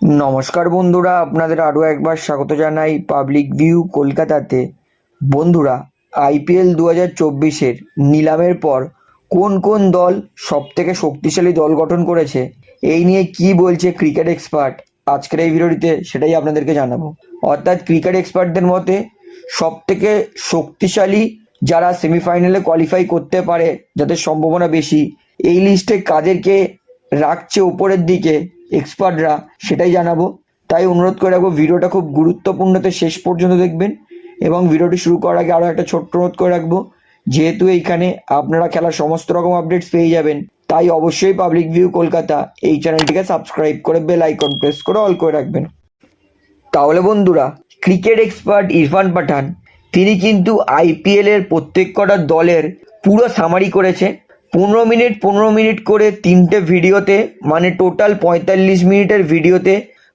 নমস্কার বন্ধুরা, আপনাদের আরও একবার স্বাগত জানাই পাবলিক ভিউ কলকাতাতে। বন্ধুরা আইপিএল দু হাজার চব্বিশের নিলামের পর কোন কোন দল সবথেকে শক্তিশালী দল গঠন করেছে, এই নিয়ে কি বলছে ক্রিকেট এক্সপার্ট আজকের এই ভিডিওটিতে সেটাই আপনাদেরকে জানাব। অর্থাৎ ক্রিকেট এক্সপার্টদের মতে, সবথেকে শক্তিশালী যারা সেমিফাইনালে কোয়ালিফাই করতে পারে, যাদের সম্ভাবনা বেশি, এই লিস্টে কাদেরকে রাখছে উপরের দিকে এক্সপার্টরা সেটাই জানাব। তাই অনুরোধ করে রাখব, ভিডিওটা খুব গুরুত্বপূর্ণ। তো শেষ পর্যন্ত দেখবেন এবং ভিডিওটি শুরু করার আগে আরও একটা ছোট্ট অনুরোধ করে রাখব, যেহেতু এইখানে আপনারা খেলার সমস্ত রকম আপডেটস পেয়ে যাবেন, তাই অবশ্যই পাবলিক ভিউ কলকাতা এই চ্যানেলটিকে সাবস্ক্রাইব করে বেল আইকন প্রেস করে অল করে রাখবেন। তাহলে বন্ধুরা ক্রিকেট এক্সপার্ট ইরফান পাঠান, তিনি কিন্তু আইপিএল এর প্রত্যেক কটা দলের পুরো সামারি করেছে পনেরো মিনিট পনেরো মিনিট করে তিনটে ভিডিওতে মানে টোটাল পঁয়তাল্লিশ মিনিটের ভিডিওতে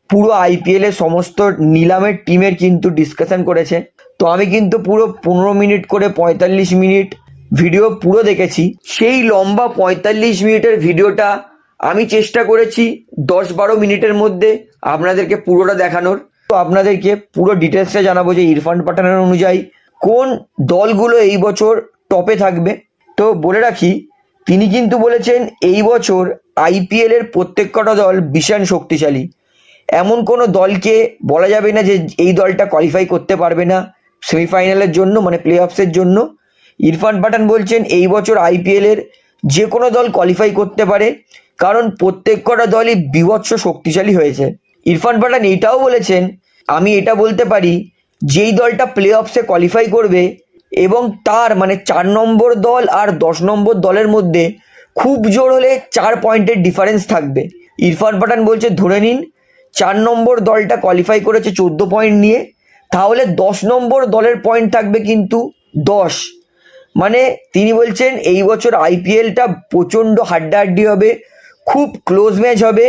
পুরো আইপিএল এর সমস্ত নিলামের টিমের কিন্তু ডিসকাশন করেছে। তো আমি কিন্তু পুরো পনেরো মিনিট করে পঁয়তাল্লিশ মিনিট ভিডিও পুরো দেখেছি। সেই লম্বা পঁয়তাল্লিশ মিনিটের ভিডিওটা আমি চেষ্টা করেছি দশ বারো মিনিটের মধ্যে আপনাদেরকে পুরোটা দেখানোর। তো আপনাদেরকে পুরো ডিটেলসটা জানাব যে ইরফান পাঠানের অনুযায়ী কোন দলগুলো এই বছর টপে থাকবে। তো বলে রাখি তিনি কিন্তু বলেছেন, এই বছর আইপিএল এর প্রত্যেক কটা দল ভীষণ শক্তিশালী। এমন কোনো দলকে বলা যাবে না যে এই দলটা কোয়ালিফাই করতে পারবে না সেমিফাইনালের জন্য মানে প্লে অফসের জন্য। ইরফান পাঠান বলছেন, এই বছর আইপিএল এর যে কোনো দল কোয়ালিফাই করতে পারে, কারণ প্রত্যেক কটা দলই বিভৎস শক্তিশালী হয়েছে। ইরফান পাঠান এইটাও বলেছেন, আমি এটা বলতে পারি, যেই দলটা প্লে অফসে কোয়ালিফাই করবে এবং তার মানে চার নম্বর দল আর দশ নম্বর দলের মধ্যে খুব জোর হলে চার পয়েন্টের ডিফারেন্স থাকবে। ইরফান পাঠান বলছে, ধরে নিন, চার নম্বর দলটা কোয়ালিফাই করেছে চোদ্দ পয়েন্ট নিয়ে, তাহলে দশ নম্বর দলের পয়েন্ট থাকবে কিন্তু দশ। মানে তিনি বলছেন, এই বছর আইপিএলটা প্রচণ্ড হাড্ডাহাড্ডি হবে, খুব ক্লোজ ম্যাচ হবে।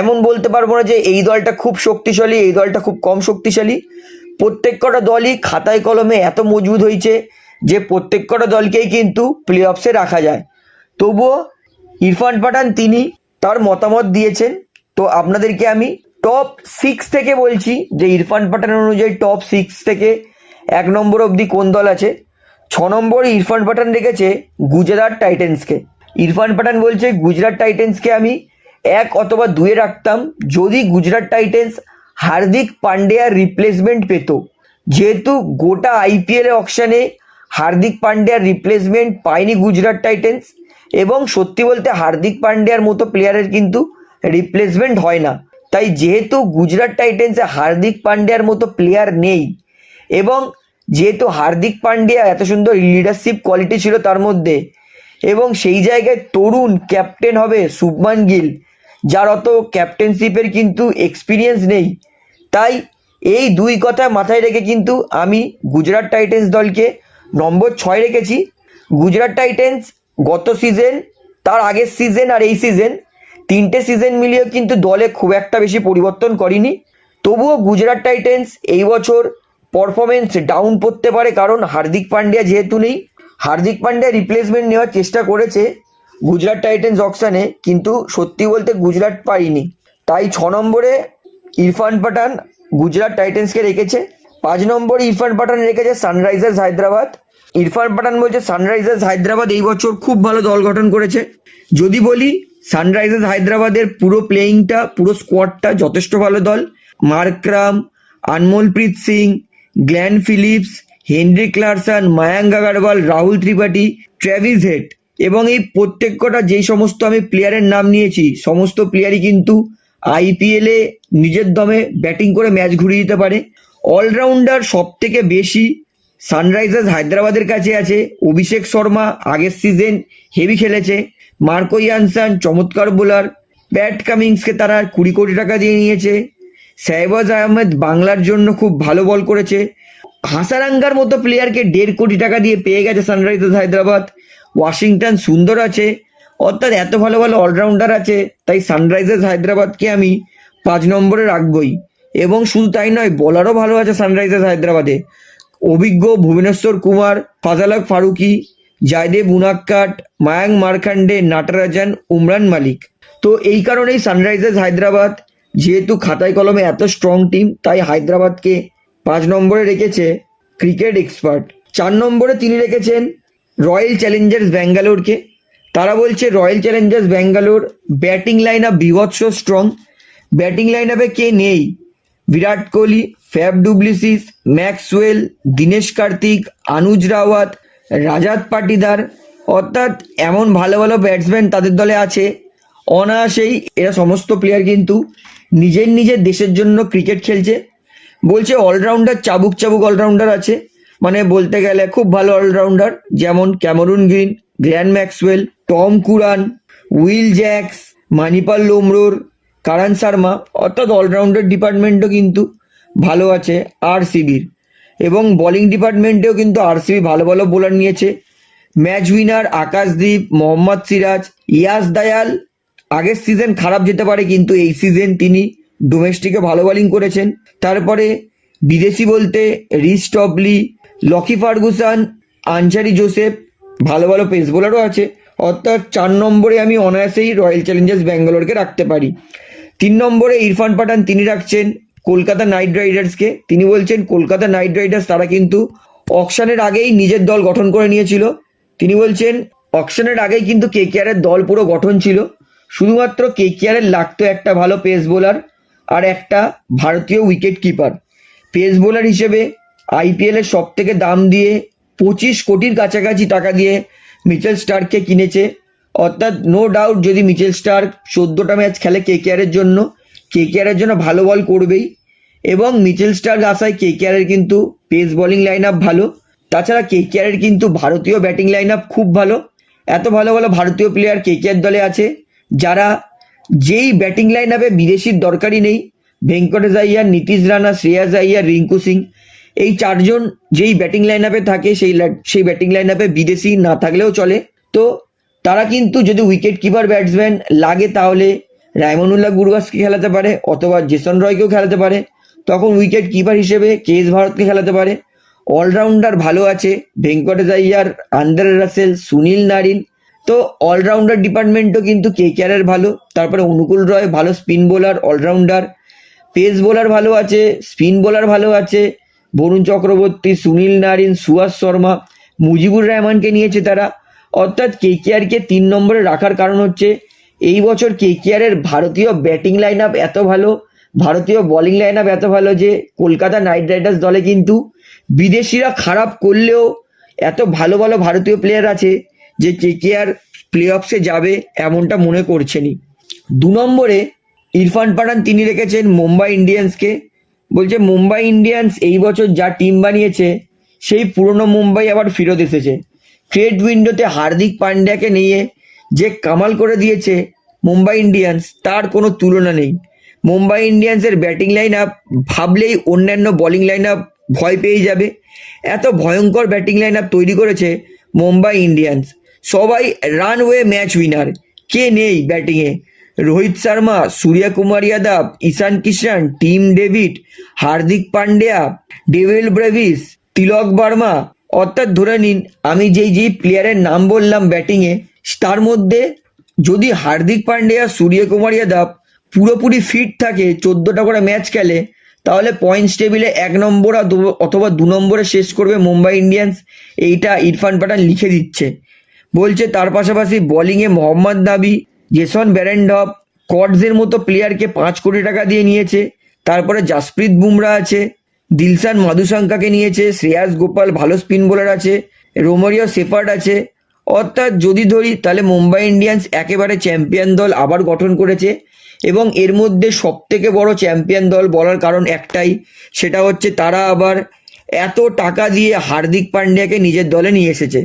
এমন বলতে পারব না যে এই দলটা খুব শক্তিশালী, এই দলটা খুব কম শক্তিশালী। প্রত্যেক কটা দলই খাতায় কলমে এত মজবুত হয়েছে যে প্রত্যেক কটা দলকেই কিন্তু প্লে অফসে রাখা যায়। তবুও ইরফান পাঠান তিনি তার মতামত দিয়েছেন। তো আপনাদেরকে আমি টপ সিক্স থেকে বলছি যে ইরফান পাঠান অনুযায়ী টপ সিক্স থেকে এক নম্বর অবধি কোন দল আছে? ছ নম্বরে ইরফান পাঠান রেখেছে গুজরাট টাইটেন্সকে। ইরফান পাঠান বলছে, গুজরাট টাইটেন্সকে আমি এক অথবা দুয়ে রাখতাম। যদি গুজরাট টাইটেন্স হার্দিক পান্ডিয়ার রিপ্লেসমেন্ট পেত। যেহেতু গোটা আইপিএল অকশানে হার্দিক পান্ডিয়ার রিপ্লেসমেন্ট পায়নি গুজরাট টাইটেন্স এবং সত্যি বলতে হার্দিক পান্ডিয়ার মতো প্লেয়ারের কিন্তু রিপ্লেসমেন্ট হয় না। তাই যেহেতু গুজরাট টাইটেন্সে হার্দিক পান্ডিয়ার মতো প্লেয়ার নেই এবং যেহেতু হার্দিক পান্ডিয়া এত সুন্দর লিডারশিপ কোয়ালিটি ছিল তার মধ্যে এবং সেই জায়গায় তরুণ ক্যাপ্টেন হবে শুভমান গিল, যার অত ক্যাপ্টেনশিপের কিন্তু এক্সপিরিয়েন্স নেই। তাই এই দুই কথা মাথায় রেখে কিন্তু আমি গুজরাট টাইটেন্স দলকে নম্বর ছয় রেখেছি। গুজরাট টাইটেন্স গত সিজন তার আগের সিজন আর এই সিজন তিনটে সিজন মিলিয়েও কিন্তু দলে খুব একটা বেশি পরিবর্তন করেনি। তবুও গুজরাট টাইটেন্স এই বছর পারফরমেন্স ডাউন পড়তে পারে কারণ হার্দিক পান্ডিয়া যেহেতু নেই, হার্দিক পান্ডিয়া রিপ্লেসমেন্ট নেওয়ার চেষ্টা করেছে গুজরাট টাইটেন্স অকশানে, কিন্তু সত্যি বলতে গুজরাট পারিনি তাই ছ নম্বরে ইরফান পাঠান গুজরাট টাইটেন্সকে রেখেছে। পাঁচ নম্বর ইরফান পাঠান রেখেছে সানরাইজার্স হায়দ্রাবাদ। ইরফান পাঠান বলছে, সানরাইজার্স হায়দ্রাবাদ এই বছর খুব ভালো দল গঠন করেছে। যদি বলি, সানরাইজার্স হায়দ্রাবাদের পুরো প্লেয়িংটা পুরো স্কোয়াডটা যথেষ্ট ভালো দল। Markram Anmolpreet Singh, Glenn Phillips, Henry Klaasen, Mayank Agarwal, Rahul Tripathi, Travis Head এবং এই প্রত্যেক কটা যেই সমস্ত আমি প্লেয়ারের নাম নিয়েছি, সমস্ত প্লেয়ারই কিন্তু আইপিএলে নিজের দমে ব্যাটিং করে ম্যাচ ঘুরিয়ে দিতে পারে। অলরাউন্ডার সব থেকে বেশি সানরাইজার্স হায়দ্রাবাদের কাছে আছে। অভিষেক শর্মা আগের সিজন হেভি খেলেছে। মার্কো ইয়ানসান চমৎকার বোলার প্যাট কামিংসকে তারা কুড়ি কোটি টাকা দিয়ে নিয়েছে। সাহেবাজ আহমেদ বাংলার জন্য খুব ভালো বল করেছে। হাসারাঙ্গার মতো প্লেয়ারকে দেড় কোটি টাকা দিয়ে পেয়ে গেছে সানরাইজার্স হায়দ্রাবাদ। ওয়াশিংটন সুন্দর আছে। অর্থাৎ এত ভালো ভালো অলরাউন্ডার আছে, তাই সানরাইজার্স হায়দ্রাবাদকে আমি পাঁচ নম্বরে রাখবই। এবং শুধু তাই নয় বলারও ভালো আছে সানরাইজার্স হায়দ্রাবাদে। অভিজ্ঞ ভুবনেশ্বর কুমার ফাজালাক ফারুকি, জয়দেব উনাক্কাট, মায়াং মারখান্ডে নাটারাজান, উমরান মালিক। তো এই কারণেই সানরাইজার্স হায়দ্রাবাদ যেহেতু খাতায় কলমে এত স্ট্রং টিম তাই হায়দ্রাবাদকে পাঁচ নম্বরে রেখেছে ক্রিকেট এক্সপার্ট চার নম্বরে তিনি রেখেছেন রয়্যাল চ্যালেঞ্জার্স ব্যাঙ্গালোরকে তারা বলছে Royal Challengers Bangalore batting line up বিভৎস স্ট্রং ব্যাটিং লাইন আপে কে নেই? Virat Kohli Faf du Plessis Maxwell Dinesh Karthik Anuj Rawat Rajat Patidar অর্থাৎ এমন ভালো ভালো ব্যাটসম্যান তাদের দলে আছে। অনায়াসেই এরা সমস্ত প্লেয়ার কিন্তু নিজের নিজের দেশের জন্য ক্রিকেট খেলছে। বলছে অলরাউন্ডার চাবুক চাবুক অলরাউন্ডার আছে। মানে বলতে গেলে খুব ভালো অলরাউন্ডার যেমন Cameron Green Glenn Maxwell Tom Curran, Will Jacks, Mahipal Lomror, Karn Sharma, অর্থাৎ অলরাউন্ডার ডিপার্টমেন্টও কিন্তু ভালো আছে আর সিবির এবং বোলিং ডিপার্টমেন্টেও কিন্তু আর আরসিবি ভালো ভালো বোলার নিয়েছে। Match winner Akashdeep, Mohammed Siraj, Yash Dayal. আগের সিজন খারাপ যেতে পারে কিন্তু এই সিজন তিনি ডোমেস্টিকে ভালো বোলিং করেছেন। তারপরে বিদেশি বলতে Reece Topley Lockie Ferguson, Alzarri Joseph, ভালো ভালো পেস বোলারও আছে। অর্থাৎ চার নম্বরে আমি অনায়াসেই রয়্যাল চ্যালেঞ্জার্স ব্যাঙ্গালোরকে রাখতে পারি। তিন নম্বরে ইরফান পাঠান, তিনি রাখছেন কলকাতা নাইট রাইডার্সকে তিনি বলছেন, কলকাতা নাইট রাইডার্স তারা কিন্তু অকশনের আগেই নিজের দল গঠন করে নিয়েছিল। তিনি বলছেন অকশনের আগেই কিন্তু কেকেআরের দল পুরো গঠন ছিল। শুধুমাত্র কেকেআরের লাগতো একটা ভালো পেস বোলার আর একটা ভারতীয় উইকেট কিপার পেস বোলার হিসেবে আইপিএলের সব থেকে দাম দিয়ে পঁচিশ কোটির কাছাকাছি টাকা দিয়ে মিচেল স্টার্ককে কিনেছে। অর্থাৎ নো ডাউট যদি মিচেল স্টার্ক চোদ্দোটা ম্যাচ খেলে কে কেকেআরের জন্য কে কেকেআরের জন্য ভালো বল করবেই। এবং মিচেল স্টার্ক আসায় কেকেআরের কিন্তু পেস বলিং লাইন আপ ভালো। তাছাড়া কে কেকেআরের কিন্তু ভারতীয় ব্যাটিং লাইন আপ খুব ভালো। এত ভালো ভালো ভারতীয় প্লেয়ার কে কেকেআর দলে আছে, যারা যেই ব্যাটিং লাইন আপে বিদেশির দরকারই নেই। ভেঙ্কটেশ আইয়ার, নীতিশ রানা, শ্রেয়াস আইয়ার, রিঙ্কু সিং এই চারজন যেই ব্যাটিং লাইন আপে থাকে, সেই সেই ব্যাটিং লাইন আপে বিদেশি না থাকলেও চলে। তো তারা কিন্তু যদি উইকেট কিপার ব্যাটসম্যান লাগে তাহলে রায়মনুল্লাহ গুরবাসকে খেলাতে পারে অথবা জেসন রয়কেও খেলাতে পারে। তখন উইকেট কিপার হিসেবে কে এস ভারতকে খেলাতে পারে। অলরাউন্ডার ভালো আছে, Venkatesh Iyer Andre Russell, Sunil Narine. তো অলরাউন্ডার ডিপার্টমেন্টও কিন্তু কে কেয়ারের ভালো। তারপরে অনুকূল রয় ভালো spin bowler allrounder pace bowler ভালো আছে স্পিন বোলার ভালো আছে। বরুণ চক্রবর্তী, সুনীল নারিন সুহাস শর্মা, মুজিবুর রহমানকে নিয়েছে তারা। অর্থাৎ কে কেয়ারকে তিন নম্বরে রাখার কারণ হচ্ছে, এই বছর কে কেয়ারের ভারতীয় ব্যাটিং লাইন আপ এত ভালো, ভারতীয় বোলিং লাইন আপ এত ভালো যে কলকাতা নাইট রাইডার্স দলে কিন্তু বিদেশিরা খারাপ করলেও এত ভালো ভালো ভারতীয় প্লেয়ার আছে যে কে কে আর প্লে অফসে যাবে এমনটা মনে করছেনই। দু নম্বরে ইরফান পাঠান তিনি রেখেছেন মুম্বাই ইন্ডিয়ান্সকে। বলছে, মুম্বাই ইন্ডিয়ান্স এই বছর যা টিম বানিয়েছে, সেই পুরনো মুম্বাই আবার ফেরত এসেছে। ট্রেড উইন্ডোতে হার্দিক পান্ডিয়াকে নিয়ে যে কামাল করে দিয়েছে মুম্বাই ইন্ডিয়ান্স তার কোনো তুলনা নেই। মুম্বাই ইন্ডিয়ান্সের ব্যাটিং লাইন আপ ভাবলেই অন্যান্য বোলিং লাইন আপ ভয় পেয়ে যাবে। এত ভয়ঙ্কর ব্যাটিং লাইন আপ তৈরি করেছে মুম্বাই ইন্ডিয়ান্স সবাই রানওয়ে ম্যাচ উইনার কে নেই ব্যাটিংয়ে Rohit Sharma, Surya Suryakumar Yadav, Ishan Kishan Tim David, Hardik Pandya, Dewald Brevis, Tilak Varma. অর্থাৎ ধরে নিন, আমি যেই যেই প্লেয়ারের নাম বললাম ব্যাটিংয়ে তার মধ্যে যদি হার্দিক পান্ডিয়া সূর্যকুমার যাদব পুরোপুরি ফিট থাকে, চোদ্দোটা করে ম্যাচ খেলে, তাহলে পয়েন্টস টেবিলে এক নম্বর অথবা দু নম্বরে শেষ করবে মুম্বাই ইন্ডিয়ান্স। এইটা ইরফান পাঠান লিখে দিচ্ছে। বলছে, তার পাশাপাশি বোলিংয়ে মোহাম্মদ নাবি জেসন ব্যারেন্ডপ কটসের মতো প্লেয়ারকে পাঁচ কোটি টাকা দিয়ে নিয়েছে। তারপরে জাসপ্রীত বুমরা আছে, দিলশান মাধুশঙ্কাকে নিয়েছে, শ্রেয়াস গোপাল ভালো স্পিন বোলার আছে, রোমারিও সেফার্ড আছে। অর্থাৎ যদি ধরি, তাহলে মুম্বাই ইন্ডিয়ান্স একেবারে চ্যাম্পিয়ন দল আবার গঠন করেছে এবং এর মধ্যে সব থেকে বড় চ্যাম্পিয়ন দল বলার কারণ একটাই, সেটা হচ্ছে তারা আবার এত টাকা দিয়ে হার্দিক পান্ডিয়াকে নিজের দলে নিয়ে এসেছে।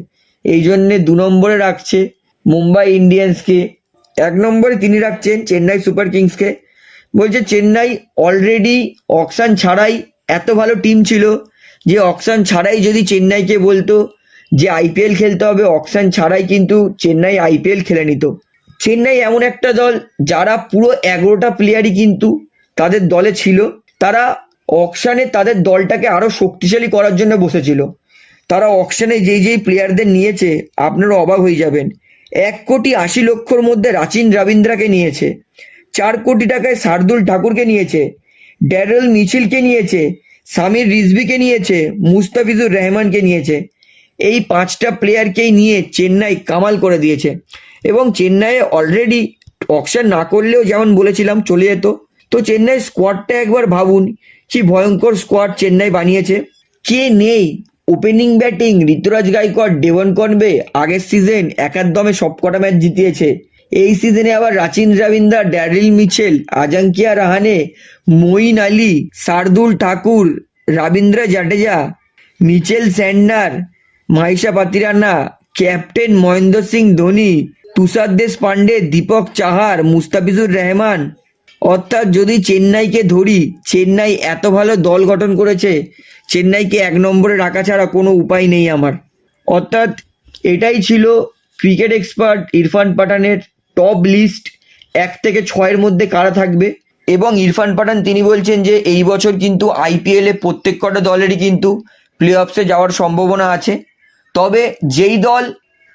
এই জন্যে দু নম্বরে রাখছে মুম্বাই ইন্ডিয়ান্সকে। এক নম্বরে তিনি রাখছেন চেন্নাই সুপার কিংসকে। বলছে, চেন্নাই অলরেডি অকশান ছাড়াই এত ভালো টিম ছিল যে অকশান ছাড়াই যদি চেন্নাইকে বলতো যে আইপিএল খেলতে হবে, অকশান ছাড়াই কিন্তু চেন্নাই আইপিএল খেলে নিত। চেন্নাই এমন একটা দল যারা পুরো এগারোটা প্লেয়ারই কিন্তু তাদের দলে ছিল। তারা অকশানে তাদের দলটাকে আরও শক্তিশালী করার জন্য বসেছিল। তারা অকশানে যেই যেই প্লেয়ারদের নিয়েছে, আপনারা অবাক হয়ে যাবেন। এক কোটি আশি লক্ষর মধ্যে রাচিন রবীন্দ্রাকে নিয়েছে। চার কোটি টাকায় শার্দুল ঠাকুরকে নিয়েছে। ড্যারেল মিছিলকে নিয়েছে। সামির রিজভিকে নিয়েছে। মুস্তাফিজুর রহমানকে নিয়েছে। এই পাঁচটা প্লেয়ারকেই নিয়ে চেন্নাই কামাল করে দিয়েছে। এবং চেন্নাইয়ে অলরেডি অকশন না করলেও যেমন বলেছিলাম, চলে যেত। তো চেন্নাই স্কোয়াডটা একবার ভাবুন, কি ভয়ঙ্কর স্কোয়াড চেন্নাই বানিয়েছে। কে নেই? Opening batting Ruturaj Gaikwad Devon Conway আগের সিজন একার দমে সবকটা ম্যাচ জিতিয়েছে। এই সিজনে আবার Rachin Ravindra Daryl Mitchell, Ajinkya Rahane, Moeen Ali, Shardul Thakur, Ravindra Jadeja, Mitchell Santner Maheesh Pathirana, captain Mahendra Singh Dhoni, Tushar Deshpande Deepak Chahar, Mustafizur Rahman অর্থাৎ যদি চেন্নাইকে ধরি, চেন্নাই এত ভালো দল গঠন করেছে, চেন্নাইকে এক নম্বরে রাখা ছাড়া কোনো উপায় নেই আমার। অর্থাৎ এটাই ছিল ক্রিকেট এক্সপার্ট ইরফান পাঠানের টপ লিস্ট, এক থেকে ছয়ের মধ্যে কারা থাকবে। এবং ইরফান পাঠান তিনি বলছেন যে, এই বছর কিন্তু আইপিএলে প্রত্যেক কটা দলেরই কিন্তু প্লে অফসে যাওয়ার সম্ভাবনা আছে। তবে যেই দল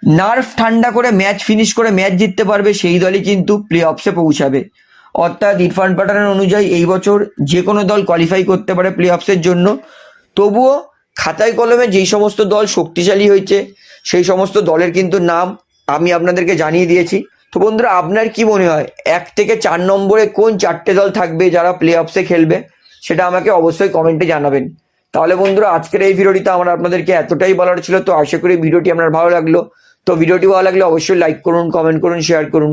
নার্ভ ঠান্ডা করে ম্যাচ ফিনিশ করে ম্যাচ জিততে পারবে, সেই দলই কিন্তু প্লে অফসে পৌঁছাবে। অর্থাৎ ইরফান পাঠানের অনুযায়ী এই বছর যে কোনো দল কোয়ালিফাই করতে পারে প্লে অফসের জন্য। তবুও খাতায় কলমে যেই সমস্ত দল শক্তিশালী হয়েছে, সেই সমস্ত দলের কিন্তু নাম আমি আপনাদেরকে জানিয়ে দিয়েছি। তো বন্ধুরা, আপনার কি মনে হয়, এক থেকে চার নম্বরে কোন চারটে দল থাকবে যারা প্লে অফসে খেলবে? সেটা আমাকে অবশ্যই কমেন্টে জানাবেন। তাহলে বন্ধুরা, আজকের এই ভিডিওটিতে আমার আপনাদেরকে এতটাই বলার ছিল, তো আশা করি ভিডিওটি আপনার ভালো লাগল। তো ভিডিওটি ভালো লাগলে অবশ্যই লাইক করুন কমেন্ট করুন শেয়ার করুন।